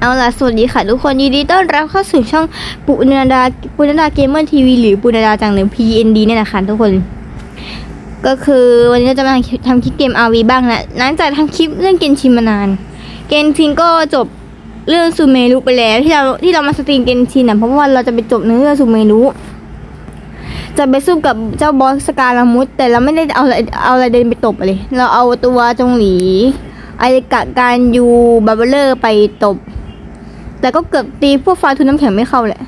เอาล่ะสวัสดีค่ะทุกคนยินดีต้อนรับเข้าสู่ช่องปุณดาปุณดาเกมเมอร์ทีวีหรือปุณดาจังหรือ PND เนี่ยนะคะทุกคน ก็คือวันนี้เราจะมาทำคลิปเกม RV บ้างนะหลังจากทำคลิปเรื่องเกนชินมานาน เกนชินก็จบเรื่องซูเมรุไปแล้วที่เราที่เรามาสตรีมเกนชินนะเพราะว่าเราจะไปจบเนื้อเรื่องซูเมรุจะไปสู้กับเจ้าบอสสกาลามุตแต่เราไม่ได้เอาอะไรเอาอะไรเดินไปตบเลย เราเอาตัวจงหลี ไอริกะการยูบาร์เบอร์ไปตบ แต่ก็เกือบตีพวกฟ้าทุนน้ำแข็งไม่เข้าแหละ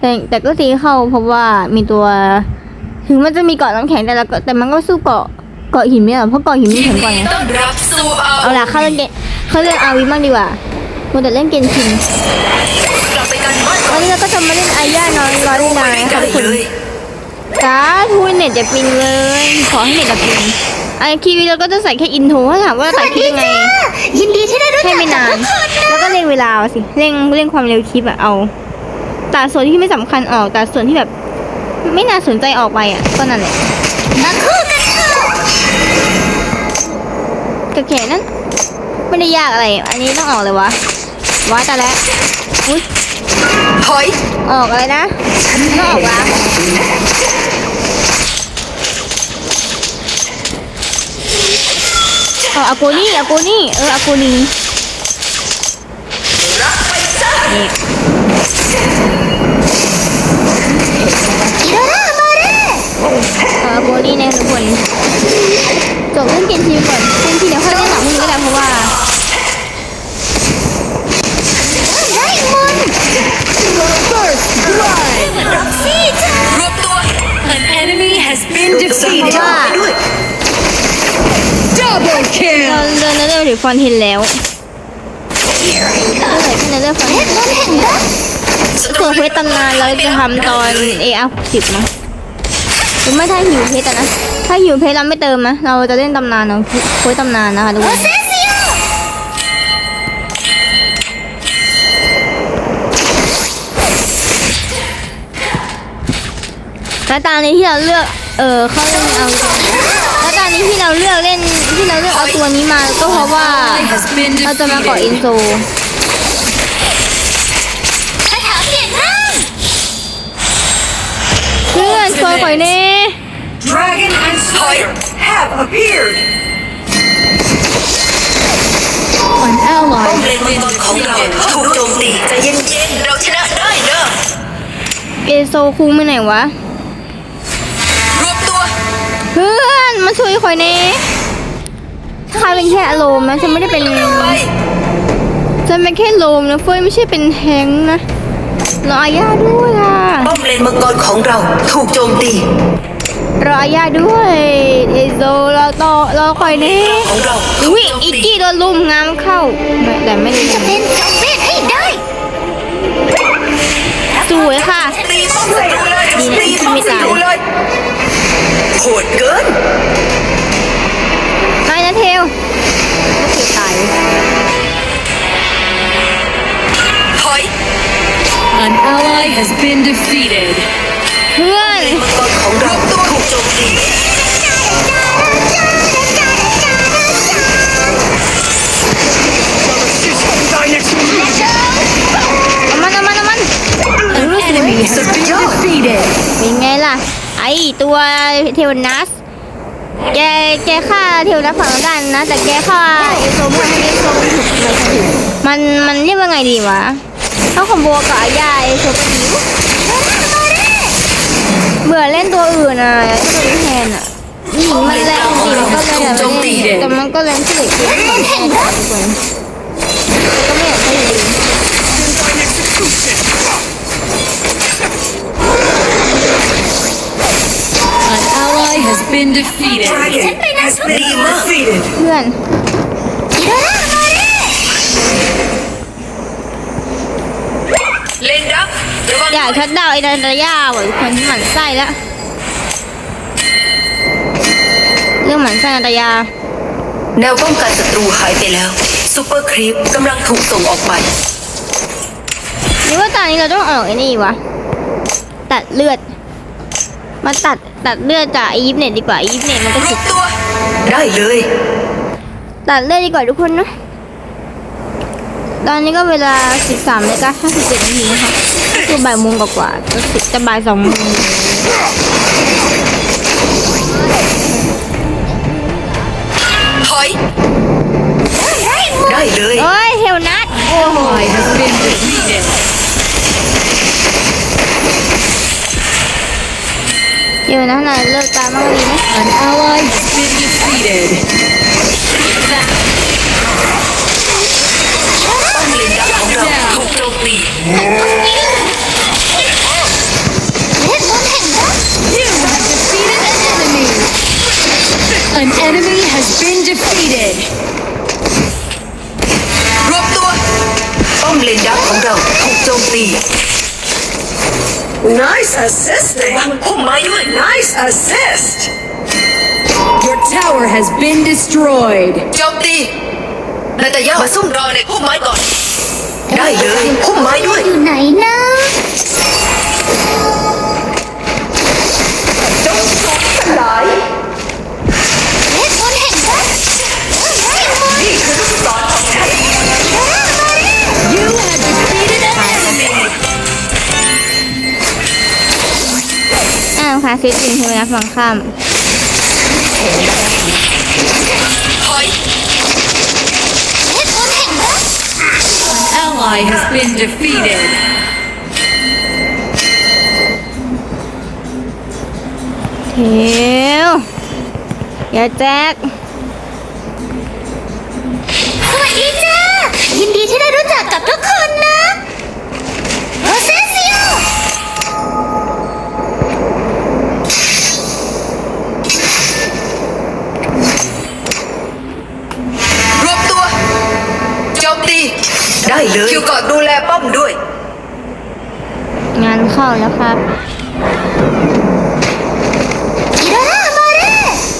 แต่แต่ก็ตีเข้าเพราะว่ามีตัว ถึงมันจะมีเกาะน้ำแข็งแต่ละก็แต่มันก็สู้เกาะเกาะหินไม่ได้หรอกเพราะเกาะหินมันแข็งกว่าไงต้อนรับสู่อาเอาล่ะเข้าเล่นเกมเข้าเล่นอาวีบ้างดีกว่ามัวแต่เล่นเกมชินกลับไปกันบ้านก่อวันนนี้เราก็จะมาเล่นอาย่าน้อยร้อยไปนายด้วยค่ะกันทุกคเลนยสาธุเน็ตจะปิงเลย ขอให้เน็ตจะปิง ไอคีวีเราก็จะใส่แค่อินโทรถ้าถามว่าตัดคลิปยังไง ยินดีที่ได้รู้จัให้กไม่นานแล้วก็เร่งเวลาเอาสิเร่งเร่งความเร็วคลิปอะเอาตัดส่วนที่ไม่สำคัญออกตัดส่วนที่แบบ ไม่น่าสนใจออกไปอะก็นั่นแหละมาคู่กันเถอะก็แค่นั้นไม่ได้ยากอะไร อันนี้ต้องออกเลยวะว้ายแต่แล้วอุ้ยถอยออกอะไรนะต้องออกวะ เอออากูนี่อากูนี่เอออากูนี่รับไปซะนี่อิโรรามาเร่เอออากูนี่นะทุกคนจบเรื่องเกมทีมก่อนเกมทีมเดี๋ยวค่อยเล่นหนังพรุ่งนี้ก็ได้เพราะว่าได้มนรับซี่จ้ารวมตัว An enemy has been เพ defeated. ดฟอนเทนแล้วเมื่อไหร่ที่เราเลือกฟอนเทนมนเห็นส่วนเควสตำนานเราจะทำตอน AR 60มั้งหรือไม่ถ้าหิวเพชรนะ ถ้าหิวเพชรเราไม่เติมนะเราจะเล่นตำนานเอาเควสตำนานนะคะทุกคนแล้วตอนนี้ที่เราเลือก เออเขาเล่นเอาแล้วตอนนี้ที่เราเลือกเล่น ที่เราเลือกเอาตัวนี้มาก็เพราะว่า Has been เราจะมาเกาะอิน defeated. โซคาถาเปลี่ยนร่างเพื่อนช่วยก่อยเน่ Dragon and Slayer have appeared. An ป้อม ally เลนมังกรของเราถูกโจมตีใจเย็นๆเราชนะได้เนอะเอโซคุงไปไหนวะ รวมตัว เพื่อนมาช่วยคอยเน่ ใครเป็นแค่อารมณ์นะฉันไม่ได้เป็นไปฉันเป็นแค่โลมนะเฟยไม่ใช่เป็นแทงค์นะรออาญาด้วยอะป้อมเลนมังกรของเราถูกโจมตีรออาญาด้วยเอโซเราต่อรอคอยเน่ของเราถูกอุ้ยโจมอีกตีกี้โดนลุมงามเข้าไม่แต่ไม่ได้จะเป็นจอมเวทให้ได้สวยค่ะตีป้อมศัตรูเลยดีนะตีป้อมไม่ศัตายตรูเลยโหดเกิน ไม่นะเทล ก็คือตายถอย An ally has been defeated. เพื่อนมังกรของเราถูกโจมตีเอามันเอามันเอามันเออสวย Enemy has been defeated. เป็นไงล่ะ ไอตัวเทวนัส แกแกฆ่าเทวนัสฝั่งละกันนะ แต่แกฆ่าเอโซเมื่อให้เอโซมันถูกทำไมถึงมันมันเรียกว่าไงดีวะถ้าคอมโบกับอาญาเอโซก็ดีเบื่อเล่นตัวอื่นอะก็ตัวนี้แทนอะนี่มันแรงจริงๆมันก็แรงแต่มันแต่มันก็แรงที่เหลือเกินไม่แทนทุกคนก็ไม่อยากให้อยู่ดี An ally has been defeated. ดีมากเพื่อนอิโรรามาเร่เล่นรับระวังอย่าชัดดาวน์ไอ้นันตยาว่ะทุกคนหมั่นไส้แล้วเรื่องหมั่นไส้นันตยาแนวป้องกันศัตรูหายไปแล้วซูเปอร์ครีปกำลังถูกส่งออกไปหรือว่าตอนนี้เราต้องออกไอ้นี่วะตัดเลือด มาตัด ตัดเลือดจากไอยิปเน็ตดีกว่าไอยิปเน็ตมันก็รสิวมตัว ได้เลย ตัดเลือดดีกว่าทุกคนนะตอนนี้ก็เวลา 13นาฬิกา57นาทีนะคะก็คือบ่ายโมงกว่าๆจะสิจะบ่ายสองโมง เฮลนัทนายเลิกตามมากดีไหม An ally has been defeated. ป้อมเลนดักของเราถูกโจมตีเวทมนต์แห่งรัก You have defeated an enemy. An enemy has been defeated. รวบตัวป้อมเลนดักของเราถูกโจมตี Nice assisting พุ่มไม้ด้วย Nice assist Your tower has been destroyed. โจมตีนาตาย่ามาซุ่มรอในพุ่มไม้ก่อน ได้เลยพุ่มไม้ด้วย อยู่ไหนนะจงสลาย อ่าค่ะซิจริงใช่ไหมนะฝั่งข้ามถอยเวทมนต์แห่งรัก Ally has been defeated. เทวอย่าแจ๊กสวัสดีจ้ายินดีที่ได้รู้จักกับทุก ได้เลยคิวก่อนดูแลป้อมด้วย งานเข้าแล้วครับอิรามาเร่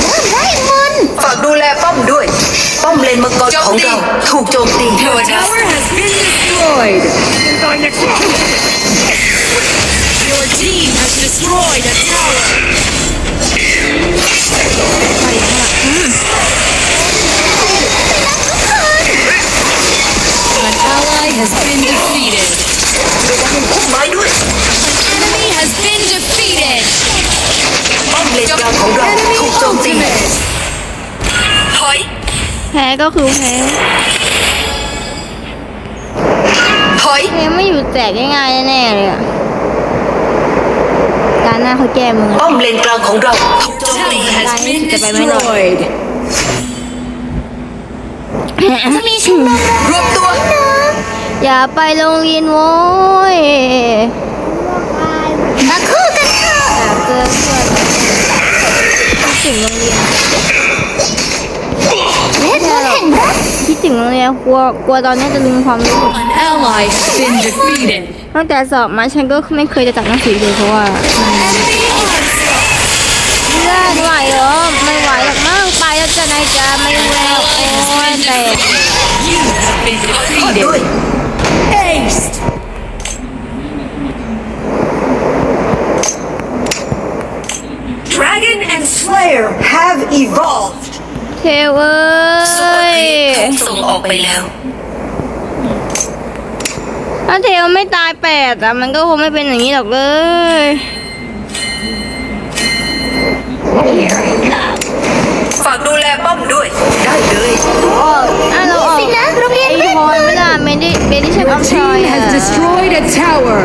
เริ่มไร้มนต์ฝากดูแลป้อมด้วย ป้อมเลนมังกรของเราถูกโจมตี Your tower has been destroyed. Your team has destroyed a tower. An ally has been defeated. ระวังพุ่มไม้ด้วย Enemy has been defeated. ป้อมเลนกลางของเรา Enemy ถูกโจมตี ultimate. ถอย แพ้ก็คือแพ้ ถอย แพ้ไม่อยู่แจกง่ายๆแน่ๆเลยอะการหน้าเขาแก้มือ ป้อมเลนกลางของเราถูกโจมตี Tower has been Guys, kita main main destroyed. จะมีชมรมรวบตัว อย่าไปโรงเรียนโว้ยมาคู่กันเถอะอยากเจอเพื่อนคิดถึงโรงเรียนเวทมนต์แห่งรักคิดถึงโรงเรียนกลัวกลัวตอนนี้จะลืมความรู้ An ally has been defeated. ตั้งแต่สอบมาฉันก็ไม่เคยจะจับหนังสือเลยเพราะว่า Enemy onslaught. เพื่อนไหวเหรอไม่ไหวหรอกมั้งไปแล้วจะนายจะไม่แววโอ้ยแต่ You have been ขอด้วย defeated. Aced. Dragon and Slayer have evolved เทวเอ้ซุปเปอร์คยรีปถูกส่งออกไปแล้ว ถ้าเทวไม่ตายแปดอะมันก็คงไม่เป็นอย่างนี้หรอกเลย ฝากดูแลป้อมด้วย ได้เลยอ๋ออะเราออกสินะโรงเรียนไอ้เวทพมรนไม่ต์ล่ะเมดิเมดิชันออฟชอย Team has destroyed a tower.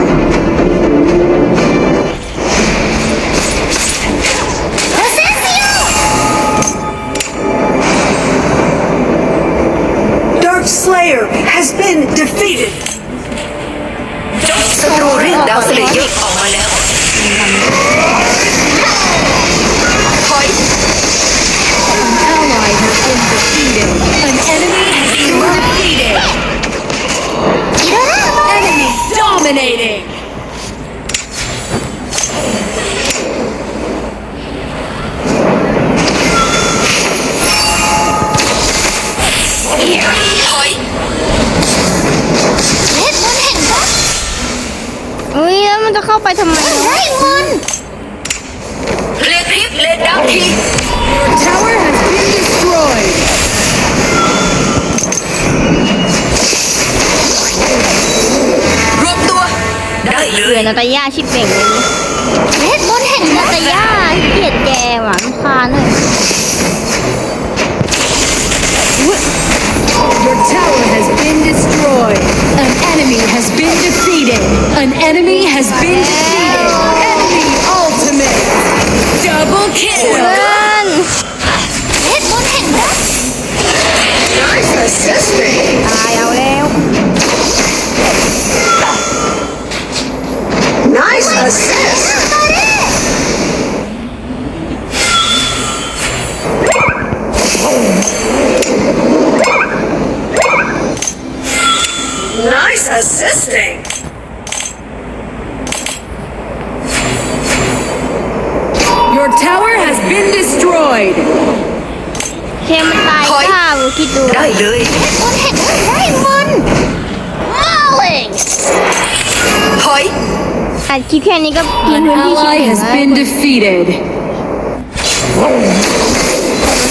เข้าไปทำไมเฮ้ยมัน Let hip, let down hip. Your has been destroyed. ด้เลเหลือยนาตาย่าชิบเป่งเลยเฮ็ดบนแห่งนาตาย่าเกลียดแกว่ะลูกค้าเลย Your tower has been destroyed. An enemy has been defeated. An enemy has been defeated. Enemy ultimate. Double เพื่ kill. อนเวทมนต์แห่งรัก Nice assessment อัดคลิปแค่นี้ก็กิน An พื้นที่ชิบ ally เป่ง has แล้ว been defeated.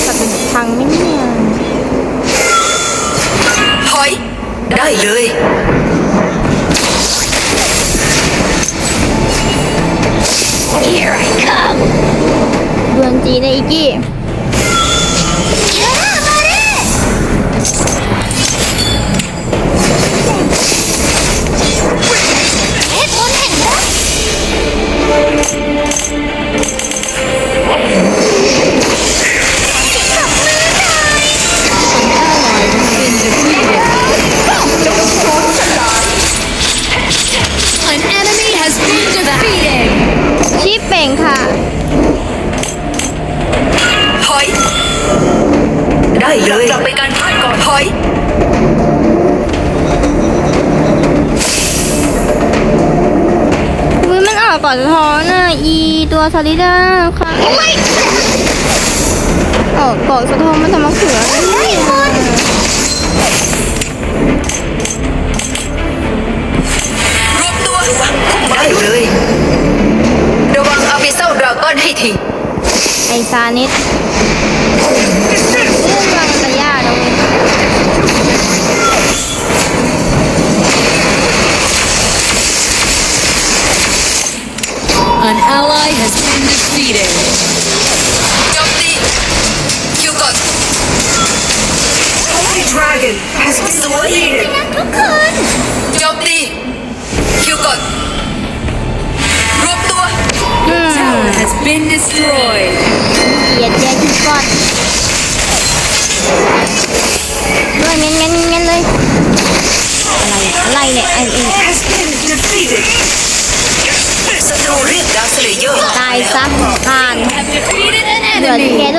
สัตว์พังไหมเนี่ยถอย ได้เลย Here I come ดวนจีได้อีกกี้ ก ตัวซาลิด้าค่ะออกก่อนสะท้อนมันทำมะเขือไร้มนต์รวมตัวได้เลย ระวังอาบิเซลดราก้อนให้ทีไอซานิดเรื่องรังตะย่าตรงนี้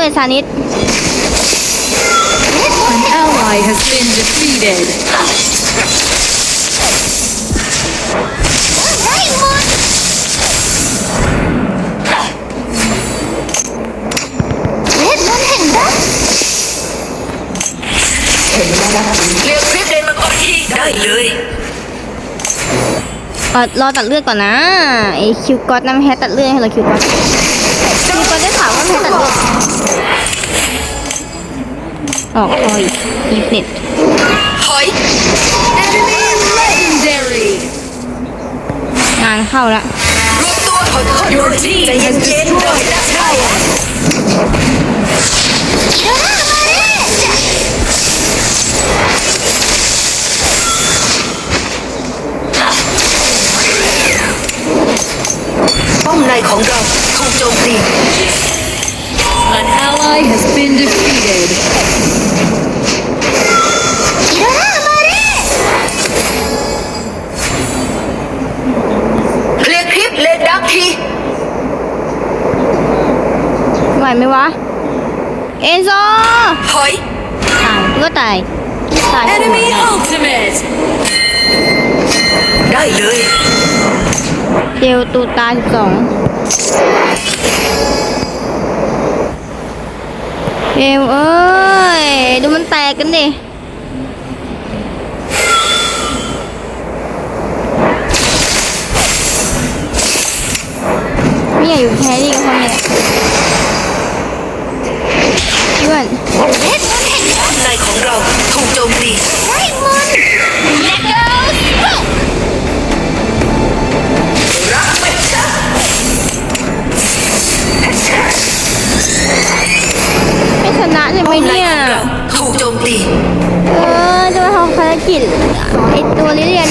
ด้วยซานิด An ally has been defeated. ไร้มนต์เวทมนต์แห่งรักเรียกคลิปเดนมาก่อนทีได้เลยเออรอตัดเลือดก่อนนะไอคิวกอตน้ำแฮตัดเลือดให้เหรอคิวกอต ออกคอยอีฟเน็ตถอย Enemy legendary. งานเข้าละรวมตัวขอโทษ Your team ใจ has เย็นๆ destroyed a tower. เดี๋ยวนะมาดิป้อมในของเราถูกโจมตี An ally has been defeated. เดี๋ยวนะมาดิเคลียร์คลิปเลนดักที ไหวไหมวะ เอนโซถอย ตายก็ตายตาย Enemy ultimate. ได้เลยเดลตูตายสิบสอง เอมเอ้ย ดูมันแตกกันดิ ไม่อยากอยู่แค่นี้กับเขาเนี่ยเพื่อนเวทมนต์แห่งรักป้อมในของเราถูกโจมตี ช่ไหมป้อมในเนี่ยของเราถูกโจมตี เออจะมาทำภารกิจไอตัวลิเลียน่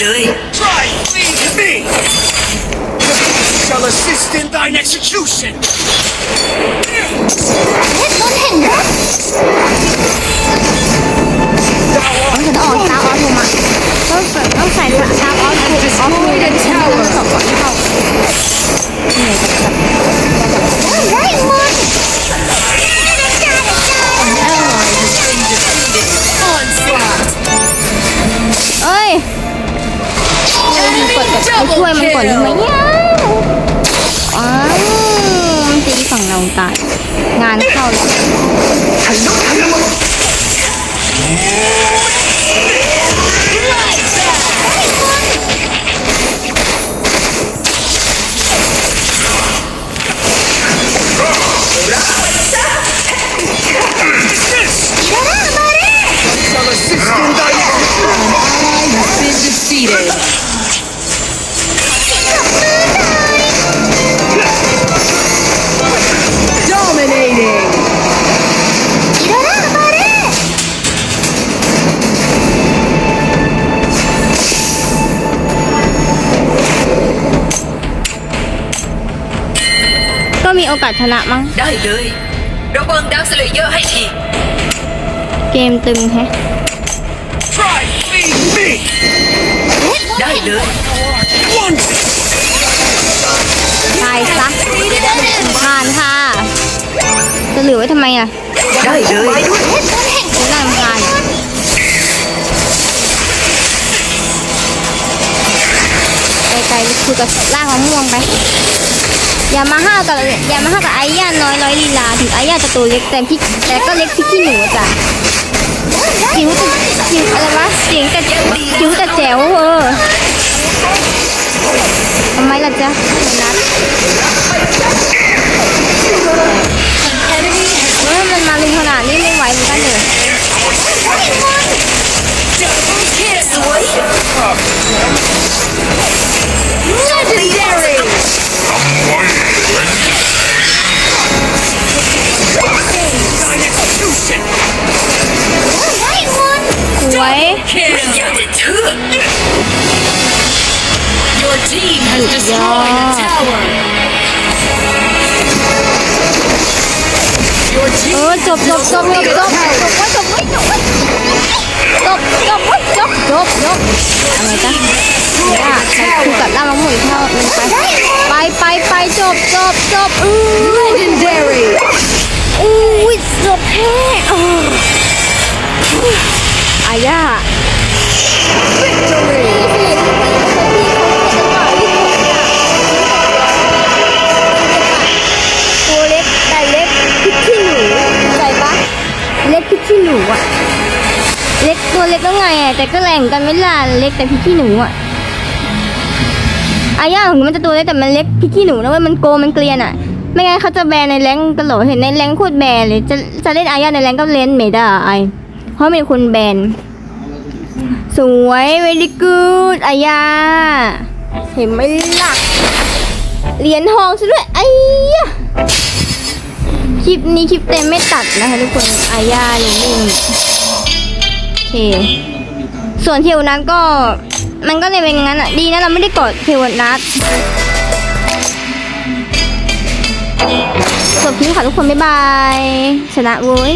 เลย Try fleeing to me! Shall assist in thine execution! เวทมนต์แห่งรักต้องจะต้องออกตาออโทมาต้องใส่ต้องใส่ตาออโทออโท Destroyed a tower. สองก่อนที่เช่วยมั มีโอกาสชนะมั้ง ได้เลยระเบิงดักสเลเยอร์ให้ที เกมตึงแฮะ Try fleeing to me! ได้เลย One! ตายซะผ่านค่ะ จะเหลือไว้ทำไมอะได้เลยเวทมนต์แห่งกูน่ารำคาญไปไกลๆคุยกับล่างมะม่วงไปอ ย่ามาห้ากับอย่ามาห้ากับไอ้ย่าน้อยร้อยลีลาถึงไอ้ย่าจะตัวเล็กแต่พี่แต่ก็เล็กพี่ขี้หนูจ้ะจิ๋วแต่จิ๋วอะไรวะเสียงแต่จิ๋วแต่แจ๋วเออทำไมล่ะจ๊ะนัด Enemy has เฮ้ยมันมาลุมขนาดนี้ไม่ไหวเหมือนกันเลย double kill. สวย Your team has destroyed a tower. Your เอ team อจบจบจบจบจบจบไว้จบไว้จบไว้จบจบไว้จบจบจบอะไรจ๊ะย่าใครคุยกับล่างมะม่วงอีกเท่านึงไปไปไปไปจบจบจบอือ legendary. อู้ย ตัวเล็กแต่เล็กพิชชี่หนูใจปะเล็กพิชชี่หนูอะเล็กตัวเล็กต้องไงอะแต่ก็แรงกันไม่ล่ะเล็กแต่พิชชี่หนูอะอาย่าของมันจะตัวเล็กแต่มันเล็กพิชชี่หนูนะเว้ยมันโกมันเกลียนอะไม่งั้นเขาจะแบนในแรงกันหรอเห็นในแรงโคตรแบนเลยจะจะเล่นอาย่าในแรงก็เล่นไม่ได้เพราะมีคนแบน สวย very good อายา เห็นไหมล่ะเหรียญทองซะด้วยไอ้ยะคลิปนี้คลิปเต็มไม่ตัดนะคะทุกคนอาย่านิ่โอเค ส่วนเทวนัทก็ มันก็เลยเป็นอย่างนั้นอะ ดีนะเราไม่ได้กดเทวนัทจบคลิปค่ะทุกคน บ๊ายบาย ชนะเว้ย